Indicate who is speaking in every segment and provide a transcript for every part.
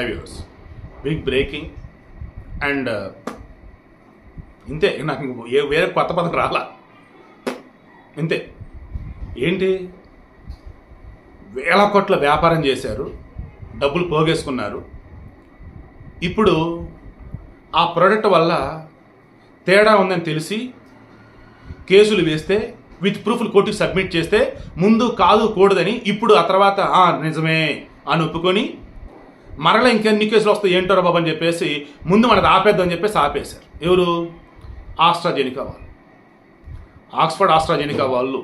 Speaker 1: high viewers big breaking and ఇంతే నాకు ఏ వేరే కొత్త పథకం రాలా ఇంతే ఏంటి వేల కోట్ల వ్యాపారం చేశారు డబ్బులు పోగేసుకున్నారు ఇప్పుడు ఆ ప్రోడక్ట్ వల్ల తేడా ఉందని తెలిసి కేసులు వేస్తే విత్ ప్రూఫ్లు కొట్టి సబ్మిట్ చేస్తే ముందు కాదు కూడదని ఇప్పుడు ఆ తర్వాత నిజమే అని ఒప్పుకొని మరలా ఇంకెన్ని కేసులు వస్తాయి ఏంటో బాబు అని చెప్పేసి ముందు మనది ఆపేద్దని చెప్పేసి ఆపేశారు ఎవరు ఆస్ట్రాజెనికా వాళ్ళు ఆక్స్ఫర్డ్ ఆస్ట్రాజెనికా వాళ్ళు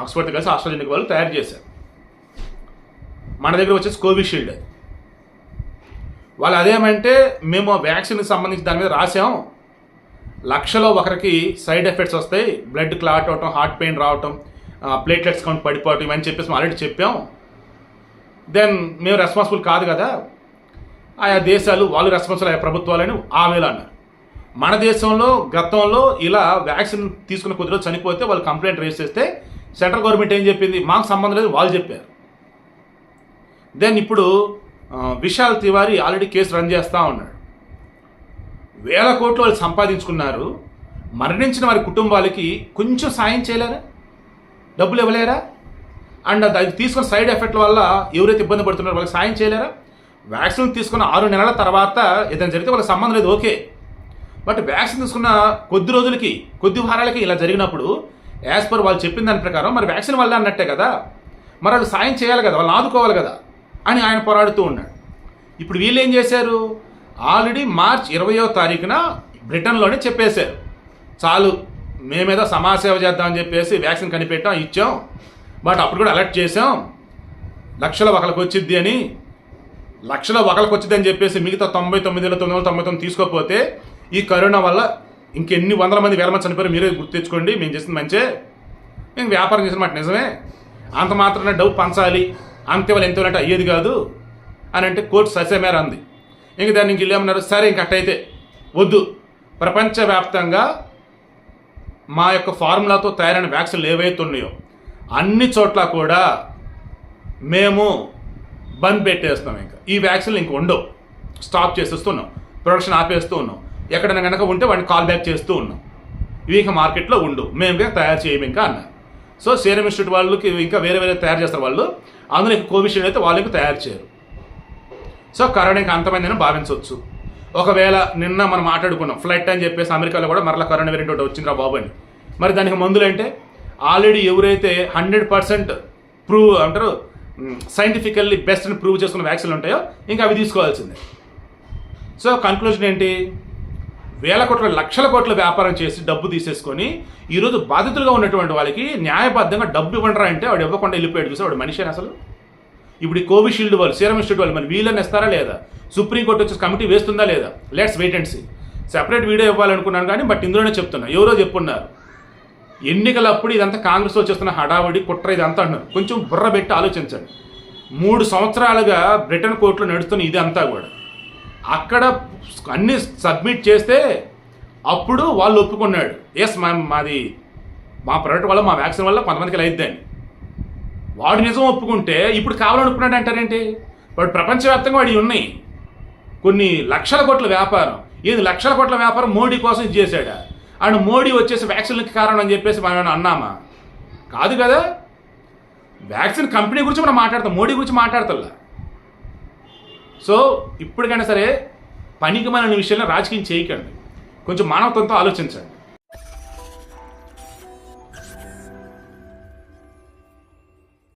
Speaker 1: ఆక్స్ఫర్డ్ కలిసి ఆస్ట్రాజెనికా వాళ్ళు తయారు చేశారు మన దగ్గర వచ్చేసి కోవిషీల్డ్ అది వాళ్ళు అదేమంటే మేము వ్యాక్సిన్కి సంబంధించి దాని మీద రాసాం లక్షలో ఒకరికి సైడ్ ఎఫెక్ట్స్ వస్తాయి బ్లడ్ క్లాట్ అవటం హార్ట్ పెయిన్ రావటం ప్లేట్లెట్స్ కౌంట్ పడిపోవటం ఇవన్నీ చెప్పేసి ఆల్రెడీ చెప్పాం దెన్ మేము రెస్పాన్సిబుల్ కాదు కదా ఆయా దేశాలు వాళ్ళు రెస్పాన్సిబుల్ అయ్యే ప్రభుత్వాలని ఆవేళ అన్నారు మన దేశంలో గతంలో ఇలా వ్యాక్సిన్ తీసుకున్న కొద్దిలో చనిపోతే వాళ్ళు కంప్లైంట్ రేస్ చేస్తే సెంట్రల్ గవర్నమెంట్ ఏం చెప్పింది మాకు సంబంధం లేదు వాళ్ళు చెప్పారు దెన్ ఇప్పుడు Vishal Tiwari already case run చేస్తూ ఉన్నాడు వేల కోట్లు వాళ్ళు సంపాదించుకున్నారు మరణించిన వారి కుటుంబాలకి కొంచెం సాయం చేయలేరా డబ్బులు ఇవ్వలేరా అండ్ అది తీసుకున్న సైడ్ ఎఫెక్ట్ వల్ల ఎవరైతే ఇబ్బంది పడుతున్నారో వాళ్ళకి సాయం చేయలేరా వ్యాక్సిన్ తీసుకున్న ఆరు నెలల తర్వాత ఏదైనా జరిగితే వాళ్ళకి సంబంధం లేదు ఓకే బట్ వ్యాక్సిన్ తీసుకున్న కొద్ది రోజులకి కొద్ది వారాలకి ఇలా జరిగినప్పుడు యాజ్ పర్ వాళ్ళు చెప్పిన దాని ప్రకారం మరి వ్యాక్సిన్ వల్ల అన్నట్టే కదా మరి వాళ్ళు సాయం చేయాలి కదా వాళ్ళు ఆదుకోవాలి కదా అని ఆయన పోరాడుతూ ఉన్నాడు ఇప్పుడు వీళ్ళు ఏం చేశారు ఆల్రెడీ మార్చ్ ఇరవయో తారీఖున బ్రిటన్లోనే చెప్పేశారు చాలు మేమేదో సమాజ సేవ చేద్దామని చెప్పేసి వ్యాక్సిన్ కనిపెట్టాం ఇచ్చాం బట్ అప్పుడు కూడా అలర్ట్ చేసాం లక్షల ఒకరికి వచ్చిద్ది అని లక్షలో ఒకరికి వచ్చిందని చెప్పేసి మిగతా తొంభై తొమ్మిది వేల తొమ్మిది వందల తొంభై తొమ్మిది తీసుకోకపోతే ఈ కరోనా వల్ల ఇంకెన్ని వందల మంది వేల మంది చనిపోయారు మీరే గుర్తు తెచ్చుకోండి మేము చేసిన మంచే మేము వ్యాపారం చేసిన మాట నిజమే అంత మాత్రమే డబ్బు పంచాలి అంతే వాళ్ళు ఎంత అంటే అయ్యేది కాదు అని అంటే కోర్టు ససేమేర అంది ఇంక దాన్ని ఇంక వెళ్ళామన్నారు సరే ఇంక అట్టయితే వద్దు ప్రపంచవ్యాప్తంగా మా యొక్క ఫార్ములాతో తయారైన వ్యాక్సిన్లు ఏవైతే ఉన్నాయో అన్ని చోట్ల కూడా మేము బంద్ పెట్టేస్తున్నాం ఇంకా ఈ వ్యాక్సిన్లు ఇంక ఉండవు స్టాప్ చేసేస్తూ ఉన్నాం ప్రొడక్షన్ ఆపేస్తూ ఉన్నాం ఎక్కడైనా కనుక ఉంటే వాటిని కాల్ బ్యాక్ చేస్తూ ఉన్నాం ఇవి ఇంకా మార్కెట్లో ఉండు మేము ఇంకా తయారు చేయము ఇంకా అన్నారు సో సేరం ఇన్స్టిట్యూట్ వాళ్ళకి ఇంకా వేరే వేరే తయారు చేస్తారు వాళ్ళు అందులో ఇంకా కోవిషీల్డ్ అయితే వాళ్ళకి తయారు చేయరు సో కరోనా ఇంకా అంతమైందని భావించవచ్చు ఒకవేళ నిన్న మనం మాట్లాడుకున్నాం ఫ్లైట్ అని చెప్పేసి అమెరికాలో కూడా మరలా కరోనా వేరియంట్ ఒకటి రా బాబు అని మరి దానికి మందులు అంటే ఆల్రెడీ ఎవరైతే హండ్రెడ్ పర్సెంట్ ప్రూవ్ అంటారు సైంటిఫికల్లీ బెస్ట్ అని ప్రూవ్ చేసుకున్న వ్యాక్సిన్లు ఉంటాయో ఇంకా అవి తీసుకోవాల్సిందే సో కన్క్లూజన్ ఏంటి వేల కోట్ల లక్షల కోట్ల వ్యాపారం చేసి డబ్బు తీసేసుకొని ఈరోజు బాధితులుగా ఉన్నటువంటి వాళ్ళకి న్యాయబద్ధంగా డబ్బు ఇవ్వరా అంటే వాడు ఇవ్వకుండా వెళ్ళిపోయాడు చూసి వాడు మనిషిని అసలు ఇప్పుడు ఈ కోవిషీల్డ్ వాళ్ళు సీరం ఇన్స్టిట్యూట్ వాళ్ళు మరి వీళ్ళని ఇస్తారా లేదా సుప్రీంకోర్టు వచ్చి కమిటీ వేస్తుందా లేదా let's wait and see separate video ఇవ్వాలనుకున్నాను కానీ బట్ ఇందులోనే చెప్తున్నా ఎవరో చెప్పున్నారు ఎన్నికలప్పుడు ఇదంతా కాంగ్రెస్లో చేస్తున్న హడావిడి కుట్ర ఇదంతా అంటున్నారు కొంచెం బుర్ర పెట్టి ఆలోచించండి మూడు సంవత్సరాలుగా బ్రిటన్ కోర్టులో నడుస్తున్న ఇదంతా కూడా అక్కడ అన్ని సబ్మిట్ చేస్తే అప్పుడు వాళ్ళు ఒప్పుకున్నాడు ఎస్ మా మాది మా ప్రొడక్ట్ వల్ల మా వ్యాక్సిన్ వల్ల కొంతమందికి అయిద్దని వాడు నిజం ఒప్పుకుంటే ఇప్పుడు కావాలని ఒప్పుకున్నాడు అంటారేంటి వాడు ప్రపంచవ్యాప్తంగా వాడి ఉన్నాయి కొన్ని లక్షల కోట్ల వ్యాపారం ఏది లక్షల కోట్ల వ్యాపారం మోడీ కోసం ఇది చేశాడా అండ్ మోడీ వచ్చేసి వ్యాక్సిన్లకి కారణం అని చెప్పేసి మనం అన్నామా కాదు కదా వ్యాక్సిన్ కంపెనీ గురించి మనం మాట్లాడతాం మోడీ గురించి మాట్లాడతా సో ఇప్పటికైనా సరే పనికి మన విషయంలో రాజకీయం చేయకండి కొంచెం మానవత్వంతో ఆలోచించండి